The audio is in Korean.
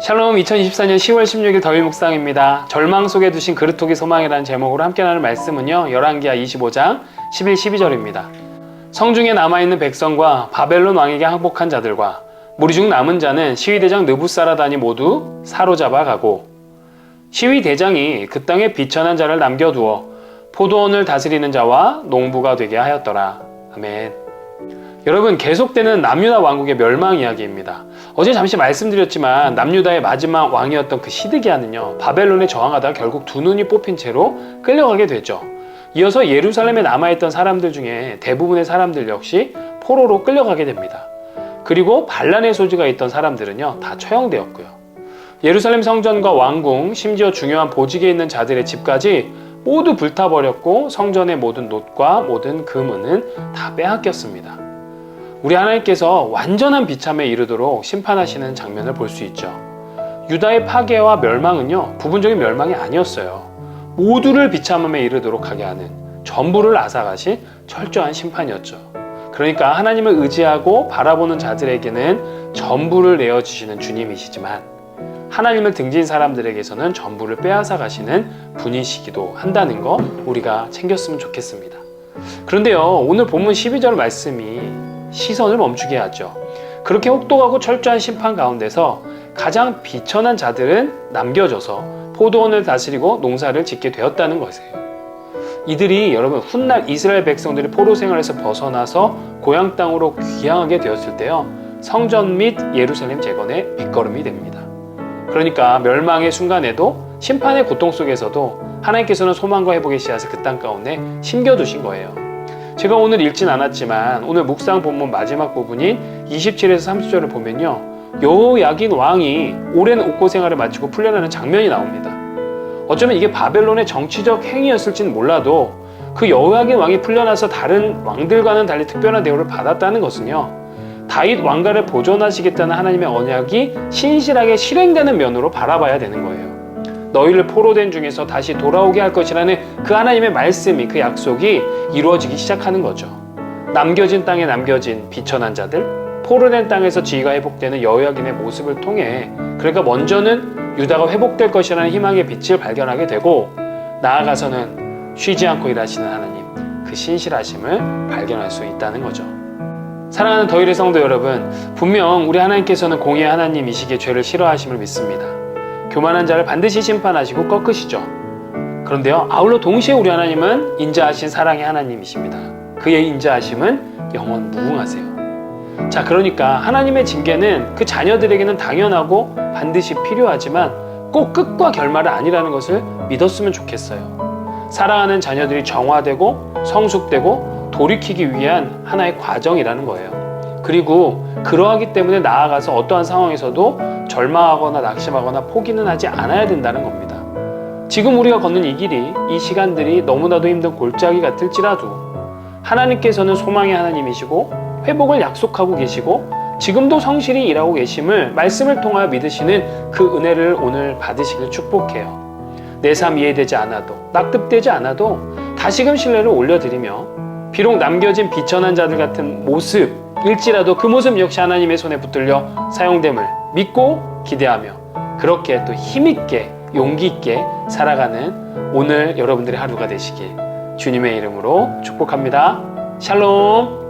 샬롬 2024년 10월 16일 더위 묵상입니다. 절망 속에 두신 그릇토기 소망이라는 제목으로 함께 나눌 말씀은요. 열왕기하 25장 11, 12절입니다. 성중에 남아있는 백성과 바벨론 왕에게 항복한 자들과 무리 중 남은 자는 시위대장 느부사라단이 모두 사로잡아 가고 시위대장이 그 땅에 비천한 자를 남겨두어 포도원을 다스리는 자와 농부가 되게 하였더라. 아멘. 여러분 계속되는 남유다 왕국의 멸망 이야기입니다. 어제 잠시 말씀드렸지만 남유다의 마지막 왕이었던 그 시드기야는요 바벨론에 저항하다 결국 두 눈이 뽑힌 채로 끌려가게 되죠. 이어서 예루살렘에 남아있던 사람들 중에 대부분의 사람들 역시 포로로 끌려가게 됩니다. 그리고 반란의 소지가 있던 사람들은요 다 처형되었고요. 예루살렘 성전과 왕궁 심지어 중요한 보직에 있는 자들의 집까지 모두 불타버렸고 성전의 모든 놋과 모든 금은은 다 빼앗겼습니다. 우리 하나님께서 완전한 비참에 이르도록 심판하시는 장면을 볼 수 있죠. 유다의 파괴와 멸망은요, 부분적인 멸망이 아니었어요. 모두를 비참함에 이르도록 하게 하는 전부를 앗아가신 철저한 심판이었죠. 그러니까 하나님을 의지하고 바라보는 자들에게는 전부를 내어주시는 주님이시지만 하나님을 등진 사람들에게서는 전부를 빼앗아 가시는 분이시기도 한다는 거 우리가 챙겼으면 좋겠습니다. 그런데요, 오늘 본문 12절 말씀이 시선을 멈추게 하죠. 그렇게 혹독하고 철저한 심판 가운데서 가장 비천한 자들은 남겨져서 포도원을 다스리고 농사를 짓게 되었다는 것이에요. 이들이 여러분 훗날 이스라엘 백성들이 포로 생활에서 벗어나서 고향 땅으로 귀향하게 되었을 때요. 성전 및 예루살렘 재건의 밑거름이 됩니다. 그러니까 멸망의 순간에도 심판의 고통 속에서도 하나님께서는 소망과 회복의 씨앗을 그 땅 가운데 심겨두신 거예요. 제가 오늘 읽진 않았지만 오늘 묵상 본문 마지막 부분인 27에서 30절을 보면요. 여호야긴 왕이 오랜 옥고 생활을 마치고 풀려나는 장면이 나옵니다. 어쩌면 이게 바벨론의 정치적 행위였을지는 몰라도 그 여호야긴 왕이 풀려나서 다른 왕들과는 달리 특별한 대우를 받았다는 것은요. 다윗 왕가를 보존하시겠다는 하나님의 언약이 신실하게 실행되는 면으로 바라봐야 되는 거예요. 너희를 포로된 중에서 다시 돌아오게 할 것이라는 그 하나님의 말씀이 그 약속이 이루어지기 시작하는 거죠. 남겨진 땅에 남겨진 비천한 자들, 포로된 땅에서 지위가 회복되는 여호야긴의 모습을 통해 그러니까 먼저는 유다가 회복될 것이라는 희망의 빛을 발견하게 되고 나아가서는 쉬지 않고 일하시는 하나님 그 신실하심을 발견할 수 있다는 거죠. 사랑하는 더일의 성도 여러분, 분명 우리 하나님께서는 공의의 하나님이시기에 죄를 싫어하심을 믿습니다. 교만한 자를 반드시 심판하시고 꺾으시죠. 그런데요, 아울러 동시에 우리 하나님은 인자하신 사랑의 하나님이십니다. 그의 인자하심은 영원 무궁하세요. 자, 그러니까 하나님의 징계는 그 자녀들에게는 당연하고 반드시 필요하지만 꼭 끝과 결말은 아니라는 것을 믿었으면 좋겠어요. 사랑하는 자녀들이 정화되고 성숙되고 돌이키기 위한 하나의 과정이라는 거예요. 그리고 그러하기 때문에 나아가서 어떠한 상황에서도 절망하거나 낙심하거나 포기는 하지 않아야 된다는 겁니다. 지금 우리가 걷는 이 길이, 이 시간들이 너무나도 힘든 골짜기 같을지라도 하나님께서는 소망의 하나님이시고 회복을 약속하고 계시고 지금도 성실히 일하고 계심을 말씀을 통하여 믿으시는 그 은혜를 오늘 받으시길 축복해요. 내 삶 이해되지 않아도 낙득되지 않아도 다시금 신뢰를 올려드리며 비록 남겨진 비천한 자들 같은 모습일지라도 그 모습 역시 하나님의 손에 붙들려 사용됨을 믿고 기대하며 그렇게 또 힘있게 용기 있게 살아가는 오늘 여러분들의 하루가 되시길 주님의 이름으로 축복합니다. 샬롬